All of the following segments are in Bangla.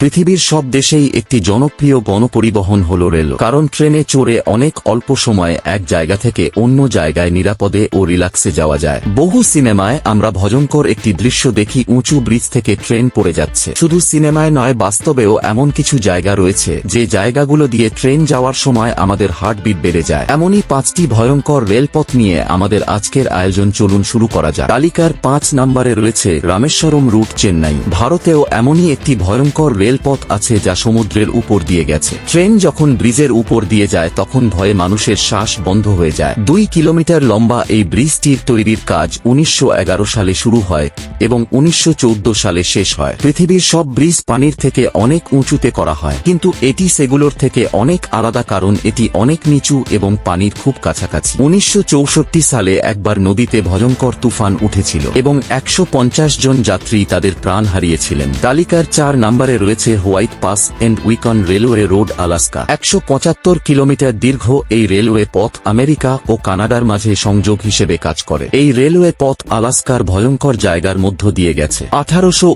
পৃথিবীর সব দেশেই একটি জনপ্রিয় গণপরিবহন হল রেল, কারণ ট্রেনে চড়ে অনেক অল্প সময়ে এক জায়গা থেকে অন্য জায়গায় নিরাপদে ও রিল্যাক্সে যাওয়া যায়। বহু সিনেমায় আমরা ভজনকর একটি দৃশ্য দেখি উঁচু ব্রিজ থেকে ট্রেন পড়ে যাচ্ছে। শুধু সিনেমায় নয়, বাস্তবেও এমন কিছু জায়গা রয়েছে যে জায়গাগুলো দিয়ে ট্রেন যাওয়ার সময় আমাদের হার্টবিট বেড়ে যায়। এমনই পাঁচটি ভয়ঙ্কর রেলপথ নিয়ে আমাদের আজকের আয়োজন চলুন শুরু করা যায় তালিকার পাঁচ নম্বরে রয়েছে রামেশ্বরম রুট চেন্নাই। ভারতেও এমনই একটি ভয়ঙ্কর রেলপথ আছে যা সমুদ্রের উপর দিয়ে গেছে। ট্রেন যখন ব্রিজের উপর দিয়ে যায়, তখন ভয়ে মানুষের শ্বাস বন্ধ হয়ে যায়। দুই কিলোমিটার লম্বা এই ব্রিজটির তৈরির কাজ উনিশশো সালে শুরু হয় এবং উনিশশো সালে শেষ হয়। পৃথিবীর সব ব্রিজ পানির থেকে অনেক উঁচুতে করা হয়। কিন্তু এটি সেগুলোর থেকে অনেক আলাদা কারণ এটি অনেক নিচু এবং পানির খুব কাছাকাছি। উনিশশো চৌষট্টি সালে একবার নদীতে ভয়ঙ্কর তুফান উঠেছিল এবং একশো পঞ্চাশ জন যাত্রী তাদের প্রাণ হারিয়েছিলেন। তালিকার চার নম্বরে রয়েছে White Pass and Yukon railway road Alaska. একশো কিলোমিটার দীর্ঘ এই রেলওয়ে পথ আমেরিকা ও কানাডার মাঝে সংযোগ হিসেবে কাজ করে। এই রেলওয়ে পথ আলাস্কার ভয়ঙ্কর জায়গার মধ্য দিয়ে গেছে। আঠারোশো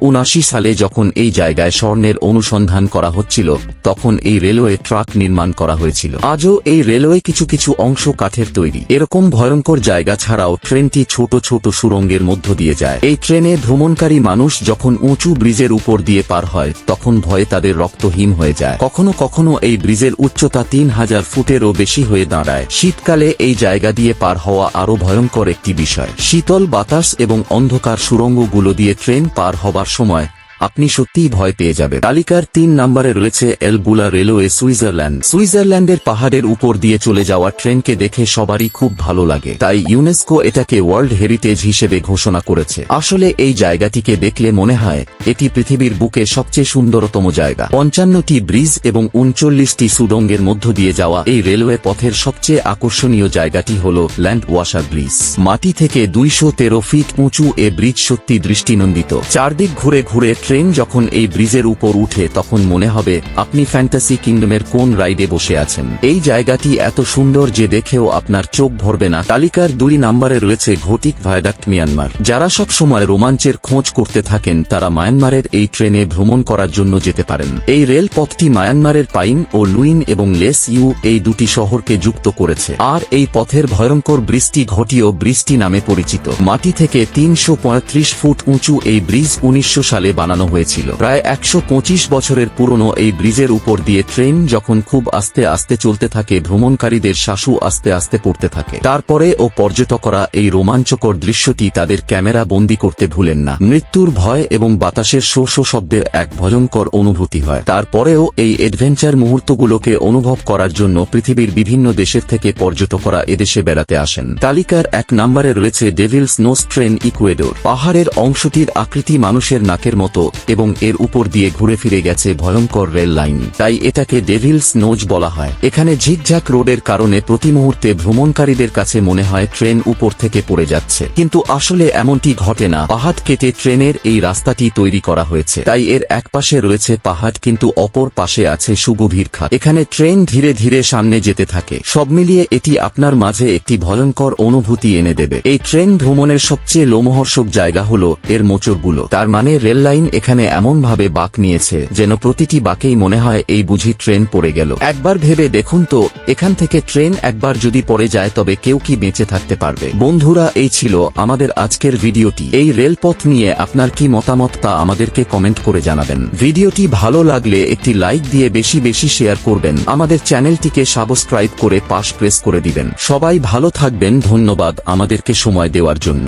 সালে যখন এই জায়গায় স্বর্ণের অনুসন্ধান করা হচ্ছিল, তখন এই রেলওয়ে ট্রাক নির্মাণ করা হয়েছিল। আজও এই রেলওয়ে কিছু কিছু অংশ কাঠের তৈরি। এরকম ভয়ঙ্কর জায়গা ছাড়াও ট্রেনটি ছোট ছোট সুরঙ্গের মধ্য দিয়ে যায়। এই ট্রেনে ভ্রমণকারী মানুষ যখন উঁচু ব্রিজের উপর দিয়ে পার হয়, তখন ভয়ে তাদের রক্তহীন হয়ে যায়, কখনো কখনো এই ব্রিজের উচ্চতা তিন হাজার ফুটেরও বেশি হয়ে দাঁড়ায়। শীতকালে এই জায়গা দিয়ে পার হওয়া আরও ভয়ঙ্কর একটি বিষয়। শীতল বাতাস এবং অন্ধকার সুরঙ্গগুলো দিয়ে ট্রেন পার হবার সময় আপনি সত্যিই ভয় পেয়ে যাবে তালিকার তিন নম্বরে রয়েছে এলবুলা রেলওয়ে সুইজারল্যান্ড। সুইজারল্যান্ডের পাহাড়ের উপর দিয়ে চলে যাওয়া ট্রেনকে দেখে সবারই খুব ভালো লাগে। তাই ইউনেস্কো এটাকে ওয়ার্ল্ড হেরিটেজ হিসেবে ঘোষণা করেছে। আসলে এই জায়গাটিকে দেখলে মনে হয়, এটি পৃথিবীর বুকে সবচেয়ে সুন্দরতম জায়গা। পঞ্চান্নটি ব্রিজ এবং উনচল্লিশটি সুডঙ্গের মধ্য দিয়ে যাওয়া এই রেলওয়ে পথের সবচেয়ে আকর্ষণীয় জায়গাটি হল ল্যান্ড ওয়াশার ব্রিজ। মাটি থেকে দুইশো তেরো ফিট উঁচু এ ব্রিজ সত্যি দৃষ্টিনন্দিত। চারদিক ঘুরে ঘুরে ট্রেন যখন এই ব্রিজের উপর উঠে, তখন মনে হবে, আপনি ফ্যান্টাসি কিংডমের কোন রাইডে বসে আছেন। এই জায়গাটি এত সুন্দর যে দেখেও আপনার চোখ ভরবে না। তালিকার দুই নম্বরে রয়েছে ঘটিক ভায়াডাক্ট মিয়ানমার। যারা সব সময় রোমাঞ্চের খোঁজ করতে থাকেন, তারা মায়ানমারের এই ট্রেনে ভ্রমণ করার জন্য যেতে পারেন। এই রেল পথটি মায়ানমারের পাইন ও লুইন এবং লেস ইউ এই দুটি শহরকে যুক্ত করেছে। আর এই পথের ভয়ঙ্কর বৃষ্টি ঘটিও বৃষ্টি নামে পরিচিত। মাটি থেকে তিনশো পঁয়ত্রিশ ফুট উঁচু এই ব্রিজ উনিশশো সালে বানানো হয়েছিল। প্রায় একশো পঁচিশ বছরের পুরনো এই ব্রিজের উপর দিয়ে ট্রেন যখন খুব আস্তে আস্তে চলতে থাকে, ভ্রমণকারীদের শ্বাসু আস্তে আস্তে পড়তে থাকে। তারপরে ও পর্যটকরা এই রোমাঞ্চকর দৃশ্যটি তাদের ক্যামেরা বন্দি করতে ভুলেন না। মৃত্যুর ভয় এবং বাতাসের শো শো শব্দের এক ভয়ঙ্কর অনুভূতি হয়। তারপরেও এই অ্যাডভেঞ্চার মুহূর্তগুলোকে অনুভব করার জন্য পৃথিবীর বিভিন্ন দেশের থেকে পর্যটকরা এদেশে বেড়াতে আসেন। তালিকার এক নম্বরে রয়েছে ডেভিলস নোস ট্রেন ইকুয়েডোর পাহাড়ের অংশটির আকৃতি মানুষের নাকের মতো। এবং এর উপর দিয়ে ঘুরে ফিরে গেছে ভয়ঙ্কর রেল লাইন। তাই এটাকে ডেভিলস নোজ বলা হয়। এখানে ঝিকঝাক রোডের কারণে প্রতি মুহূর্তে ভ্রমণকারীদের কাছে মনে হয় ট্রেন উপর থেকে পড়ে যাচ্ছে। কিন্তু আসলে এমনটি ঘটে না। পাহাড় কেটে ট্রেনের এই রাস্তাটি তৈরি করা হয়েছে। তাই এর এক পাশে রয়েছে পাহাড়, কিন্তু অপর পাশে আছে সুগভীর খাত। এখানে ট্রেন ধীরে ধীরে সামনে যেতে থাকে। সব মিলিয়ে এটি আপনার মাঝে একটি ভয়ঙ্কর অনুভূতি এনে দেবে। এই ট্রেন ভ্রমণের সবচেয়ে লোমহর্ষক জায়গা হল এর মোচরগুলো তার মানে রেল লাইন এখানে এমন ভাবে বাঁক নিয়েছে যেন প্রতিটি বাঁকেই মনে হয় এই বুঝি ট্রেন পড়ে গেল। একবার ভেবে দেখুন তো, এখান থেকে ট্রেন একবার যদি পড়ে যায় তবে কেউ কি বেঁচে থাকতে পারবে? বন্ধুরা, এই ছিল আমাদের আজকের ভিডিওটি। এই রেলপথ নিয়ে আপনার কি মতামত তা আমাদেরকে কমেন্ট করে জানাবেন। ভিডিওটি ভালো লাগলে একটি লাইক দিয়ে বেশি বেশি শেয়ার করবেন। আমাদের চ্যানেলটিকে সাবস্ক্রাইব করে পাশ প্রেস করে দিবেন। সবাই ভালো থাকবেন, ধন্যবাদ আমাদেরকে সময় দেওয়ার জন্য।